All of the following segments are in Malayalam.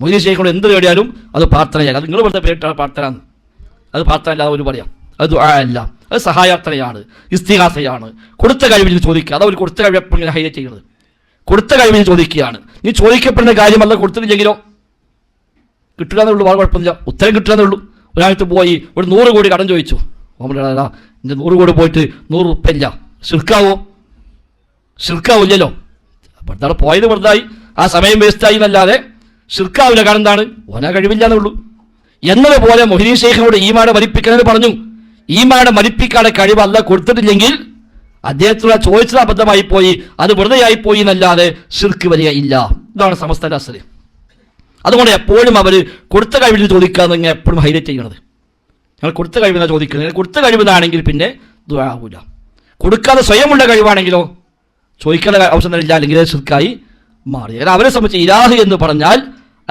മൊയ്തീൻ ഷെയ്ഖിനോട് എന്ത് തേടിയാലും അത് പ്രാർത്ഥനയാണ് അത് നിങ്ങൾ വെറുതെ പേരിട്ടാണ് പ്രാർത്ഥന. അത് പ്രാർത്ഥന അല്ലാതെ ഒരു പറയാം അത് അല്ല. അത് സഹായാർത്ഥനയാണ്. ഇസ്തിഹാസയാണ്. കൊടുത്ത കഴിവിന് ചോദിക്കുക. അതവർ കൊടുത്ത കഴിവ് എപ്പോഴും ഹൈലൈറ്റ് ചെയ്യുന്നത്. കൊടുത്ത കഴിവിന് ചോദിക്കുകയാണ്. നീ ചോദിക്കപ്പെടുന്ന കാര്യമല്ല കൊടുത്തില്ലെങ്കിലോ കിട്ടുക എന്നുള്ളൂ വളരെ കുഴപ്പമില്ല ഉത്തരം കിട്ടുക എന്നുള്ളൂ ഒരാൾക്ക് പോയി ഒരു നൂറ് കോടി കടം ചോദിച്ചു. ഓമലാ എന്റെ നൂറ് കോടി പോയിട്ട് നൂറ് ഉപ്പില്ല ശിർക്കാവോ? ശിർക്കാവില്ലല്ലോ. അപ്പോൾ എന്താണ് പോയത് വെറുതായി. ആ സമയം വേസ്റ്റായി എന്നല്ലാതെ ശിർക്കാവില്ല കാരണം എന്താണ്? ഓനാ കഴിവില്ല എന്നുള്ളൂ എന്നതുപോലെ മൊഹിദീൻ ഷെയ്ഖിനോട് ഈമാടെ മരിപ്പിക്കണമെന്ന് പറഞ്ഞു. ഈമാടെ മരിപ്പിക്കാതെ കഴിവ് അല്ല കൊടുത്തിട്ടില്ലെങ്കിൽ അദ്ദേഹത്തിനുള്ള ചോദിച്ചത് അബദ്ധമായി പോയി അത് വെറുതെയായി പോയി എന്നല്ലാതെ ഷിർക്ക് വരിക ഇല്ല. ഇതാണ് സമസ്ത അസൽ അതുകൊണ്ട് എപ്പോഴും അവർ കൊടുത്ത കഴിവിൽ ചോദിക്കാന്ന് നിങ്ങൾ എപ്പോഴും ഹൈലൈറ്റ് ചെയ്യണത്. ഞങ്ങൾ കൊടുത്ത കഴിവിനാണ് ചോദിക്കുന്നത്. കൊടുത്ത കഴിവിനാണെങ്കിൽ പിന്നെ ദുരാകൂല കൊടുക്കാതെ സ്വയമുള്ള കഴിവാണെങ്കിലോ ചോദിക്കേണ്ട ആവശ്യമൊന്നുമില്ല അല്ലെങ്കിൽ ഷിർക്കായി മാറി. അവരെ സംബന്ധിച്ച് ഇലാഹ് എന്ന് പറഞ്ഞാൽ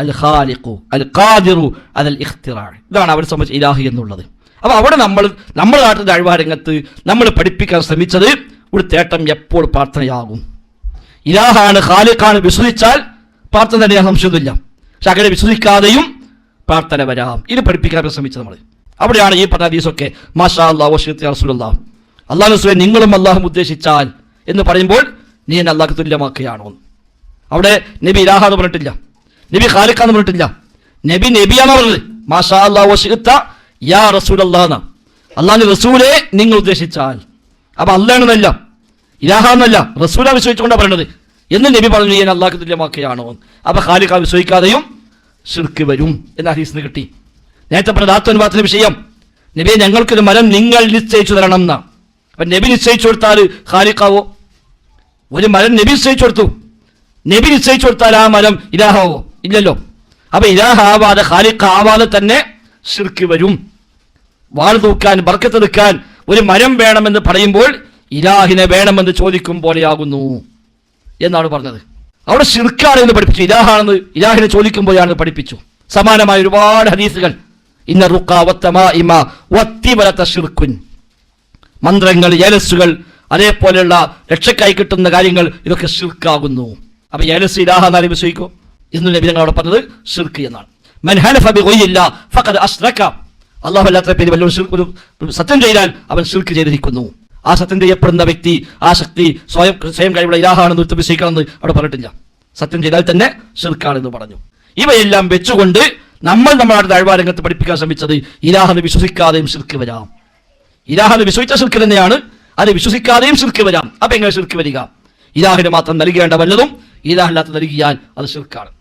അൽ ഖാലിഖു അൽ ഖാദിറു അതൽ ഇഖ്തിറാ ഇതാണ് അവരെ സംബന്ധിച്ച് ഇലാഹി എന്നുള്ളത്. അപ്പോൾ അവിടെ നമ്മൾ നമ്മുടെ നാട്ടിൽ അഴിവാരംഗത്ത് നമ്മൾ പഠിപ്പിക്കാൻ ശ്രമിച്ചത് ഒരു തേട്ടം എപ്പോൾ പ്രാർത്ഥനയാകും. ഇലാഹാണ് ഖാലിഖാണ് വിശ്വസിച്ചാൽ പ്രാർത്ഥന തന്നെ സംശയമൊന്നുമില്ല പക്ഷെ അങ്ങനെ വിശ്വസിക്കാതെയും പ്രാർത്ഥന വരാം. ഇത് പഠിപ്പിക്കാൻ ശ്രമിച്ചത് നമ്മൾ. അവിടെയാണ് ഈ പറഞ്ഞ ഹദീസൊക്കെ മാഷാ അള്ളാഹ് വഷീത്ത് റസൂലുള്ള അള്ളാഹ് റസൂലെ നിങ്ങളും അള്ളാഹും ഉദ്ദേശിച്ചാൽ എന്ന് പറയുമ്പോൾ നീ എന്നെ അള്ളാഹ് തുല്യമാക്കുകയാണോ അവിടെ നബി ഇലാഹ എന്ന് പറഞ്ഞിട്ടില്ല. നബി ഖാലിഖാന്ന് പറഞ്ഞിട്ടില്ല. നബി നബിയാണ് പറഞ്ഞത്. മാഷാ അള്ളാഹ് വഷീത്ത യാ റസൂൽ അള്ളാഹ് അള്ളാഹു റസൂലെ നിങ്ങൾ ഉദ്ദേശിച്ചാൽ. അപ്പൊ അല്ലാണെന്നല്ല ഇലാഹാന്നല്ല റസൂല വിശ്വസിച്ചുകൊണ്ടാണ് പറയുന്നത് എന്ന് നബി പറഞ്ഞു ഞാൻ അള്ളാഹ് തുല്യമാക്കുകയാണോ? അപ്പൊ ഖാലിഖ വിശ്വസിക്കാതെയും ഷിർക്ക് വരും എന്ന ഹദീസിന് കിട്ടി. നേരത്തെ പറഞ്ഞ ദാത്വനുവാദത്തിന്റെ വിഷയം. നബിയെ ഞങ്ങൾക്കൊരു മരം നിങ്ങൾ നിശ്ചയിച്ചു തരണം എന്നാ അപ്പൊ നബി നിശ്ചയിച്ചു കൊടുത്താൽ ഖാലിഖാവോ? ഒരു മരം നബി നിശ്ചയിച്ചു കൊടുത്തു. നബി നിശ്ചയിച്ചു കൊടുത്താൽ ആ മരം ഇലാഹാവോ? ഇല്ലല്ലോ. അപ്പൊ ഇലാഹാവാതെ ഹാലിഖ് ആവാതെ തന്നെ ശിർക്ക് വരും. വാൾ തൂക്കാൻ ബർക്കത്ത് നിൽക്കാൻ ഒരു മരം വേണമെന്ന് പറയുമ്പോൾ ഇലാഹിനെ വേണമെന്ന് ചോദിക്കും പോലെയാകുന്നു എന്നാണ് പറഞ്ഞത്. അവിടെ ശിർക്കാണ് എന്ന് പഠിപ്പിച്ചു. ഇലാഹാണെന്ന് ഇലാഹിനെ ചോദിക്കുമ്പോഴാണ് പഠിപ്പിച്ചു. സമാനമായ ഒരുപാട് ഹദീസുകൾ. ഇന്ന റുക്ക വത്തമാ ഷിർക്കുൻ മന്ത്രങ്ങൾ ഏലസുകൾ അതേപോലെയുള്ള രക്ഷക്കായി കിട്ടുന്ന കാര്യങ്ങൾ ഇതൊക്കെ ശിർക്കാകുന്നു. അപ്പൊ ഏലസ് ഇലാഹ എന്നാലും വിശ്വസിക്കോ. എന്ന് നബി അവിടെ പറഞ്ഞത് ഷിർക്ക് എന്നാണ്. അല്ലാഹു അല്ലാത്ത വല്ല ഒരു സത്യം ചെയ്താൽ അവൻ ഷിർക്ക് ചെയ്തിരിക്കുന്നു. ആ സത്യം ചെയ്യപ്പെടുന്ന വ്യക്തി ആ ശക്തി സ്വയം സ്വയം കഴിവുള്ള ഇലാഹാണെന്ന് വിശ്വസിക്കണമെന്ന് അവിടെ പറഞ്ഞിട്ടില്ല. സത്യം ചെയ്താൽ തന്നെ ഷിർക്കാണെന്ന് പറഞ്ഞു. ഇവയെല്ലാം വെച്ചുകൊണ്ട് നമ്മൾ നമ്മളുടെ താഴ്വാരംഗത്ത് പഠിപ്പിക്കാൻ ശ്രമിച്ചത് ഇലാഹെന്ന് വിശ്വസിക്കാതെയും ഷിർക്ക് വരാം. ഇലാഹെന്ന് വിശ്വസിച്ച ഷിർക്ക് തന്നെയാണ്. അത് വിശ്വസിക്കാതെയും ഷിർക്ക് വരാം. അപ്പൊ എങ്ങനെ ഷിർക്ക് വരിക? ഇലാഹിന് മാത്രം നൽകേണ്ട വല്ലതും ഇലാഹില്ലാത്ത നൽകിയാൽ അത് ഷിർക്കാണ്